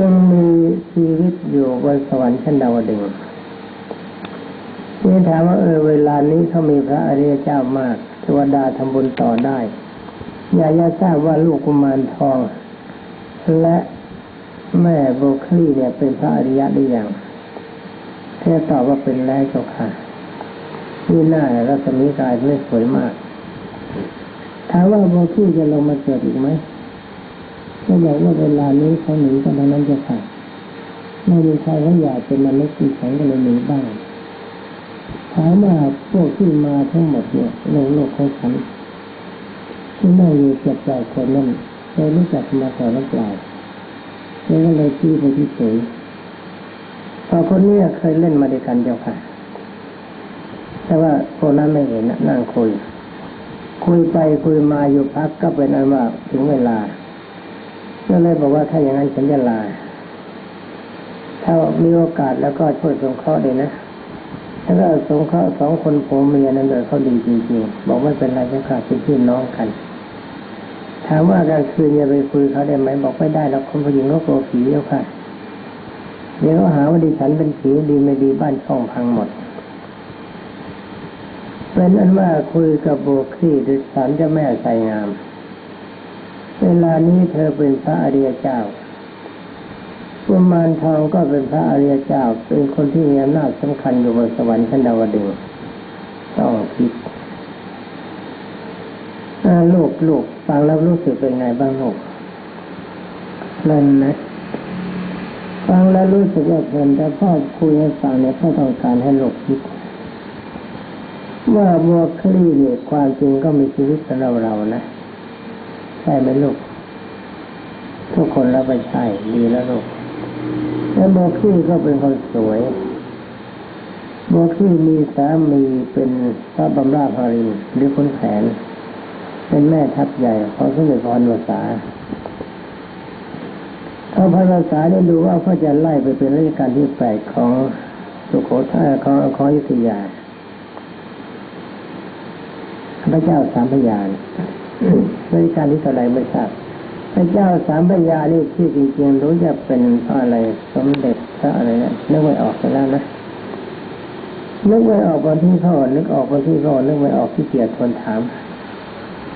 ยังมีชีวิตอยู่บนสวรรค์ชั้นดาวดึงนี่ถามว่าเออเวลานี้เขามีพระอริยเจ้ามากเทวดาทำบุญต่อได้ อยากจะทราบว่าลูกกุมารทอง และแม่โบคลีเนี่ยเป็นพระอริยะหรือยังเธอตอบว่าเป็นแล้วเจ้าค่ะนี่หน้ารัศมีกายไม่สวยมากถามว่าโบคลีจะลงมาเกิดอีกไหม ก็บอกว่าเวลานี้เขาหนีกันทั้งนั้นเจ้าค่ะไม่มีใครเขาอยากเป็นมนุษย์ที่แข็งกันเลยหนีบ้างถามว่าพวกที่มาทั้งหมดเนี่ยโลกโลกของฉันที่นั่งอยู่เจ็ดแปดคนนั่นเคยรู้จักมาก่อนหรือเปล่าแล้วก็เลยชี้ไปที่เฉยพอคนนี้เคยเล่นมาด้วยกันเดียวค่ะ แต่ว่าคนนั้นไม่เห็นนะนั่งคุย คุยไปคุยมาอยู่พักก็เป็นอันว่าถึงเวลา ก็เลยบอกว่าถ้าอย่างนั้นฉันจะลา ถ้ามีโอกาสแล้วก็ช่วยสงเคราะห์เลยนะถ้าก็สงเคราะห์สองคนผัวเมียนั้นเลยเขาดีจริงๆบอกไม่เป็นไรเจ้าค่ะเป็นพี่น้องกัน ถามว่ากลางคืนจะไปคุยเขาได้ไหมบอกไม่ได้แล้วคนผู้หญิงเขากลัวผีเจ้าค่ะ เดี๋ยวหาว่าดิฉันเป็นผีดีไม่ดีบ้านช่องพังหมดเป็นอันว่าคุยกับโบคลี่ดิฉันเจะแม่ใส่งาม เวลานี้เธอเป็นพระอริยเจ้ากุมารทองก็เป็นพระอริยเจ้า เป็นคนที่มีอำนาจสำคัญอยู่บนสวรรค์ชั้นดาวดึงต้องคิดลูกลูกฟังแล้วรู้สึกเป็นไงบ้างลูกนั่นนะฟังแล้วรู้สึกว่าเพลินแต่พ่อคุยให้ฟังเนี่ยพ่อต้องการให้ลูกคิดว่าบัวคลี่เนี่ยความจริงก็มีชีวิตสำหรับเรานะ ช่ไหมลูก ทุกคนแล้วไปใช่ดีแล้วลูก แล้วโบกี้ก็เป็นคนสวยโบกี้มีสามีเป็นพระบำราภรินร์หรือคนแผน เป็นแม่ทัพใหญ่ของสมเด็จพระนวษาพระพรวษาได้ดูว่าเขาจะไล่ไปเป็นราชการที่แปดของสุโขทัยของของอยุธยาพระเจ้าสามพยาน ราชการที่เท่าไรไม่ทราบพระเจ้าสามพยานี่ที่จริงๆรู้จะเป็นพระอะไรสมเด็จพระอะไรนะนึกไม่ออกไปแล้วนะนึกไม่ออกวันที่เขานึกออกวันที่เขานึกไม่ออกที่เกียรติคนถาม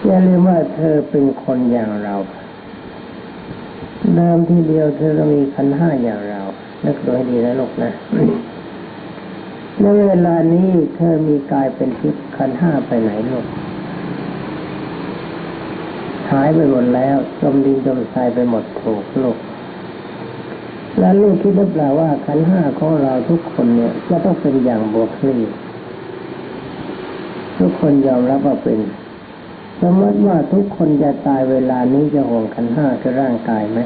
อย่าลืมว่าเธอเป็นคนอย่างเราเดิมทีเดียวเธอก็มีขันห้าอย่างเรานึกดูให้ดีนะลูกนะในเวลานี้เธอมีกายเป็นทิพย์ขันห้าไปไหนลูก หายไปหมดแล้วจมดินจมทรายไปหมดถูกโลกแล้วลูกคิดหรือเปล่าว่าขันห้าของเราทุกคนเนี่ย จะต้องเป็นอย่างบวกคลี่ทุกคนยอมรับว่าเป็น สมมติว่าทุกคนจะตายเวลานี้จะห่วงขันห้าคือร่างกายไหม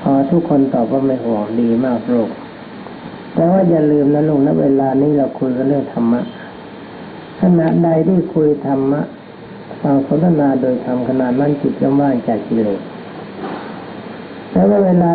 พอทุกคนตอบว่าไม่ห่วงดีมากลูกแต่ว่าอย่าลืมนะลุงนะเวลานี้เราคุยกันเรื่องธรรมะขณะใดที่คุยธรรมะ ฟังสนทนาโดยธรรมขนาดนั้นจิตจะว่างจากกิเลสแต่ว่าเวลา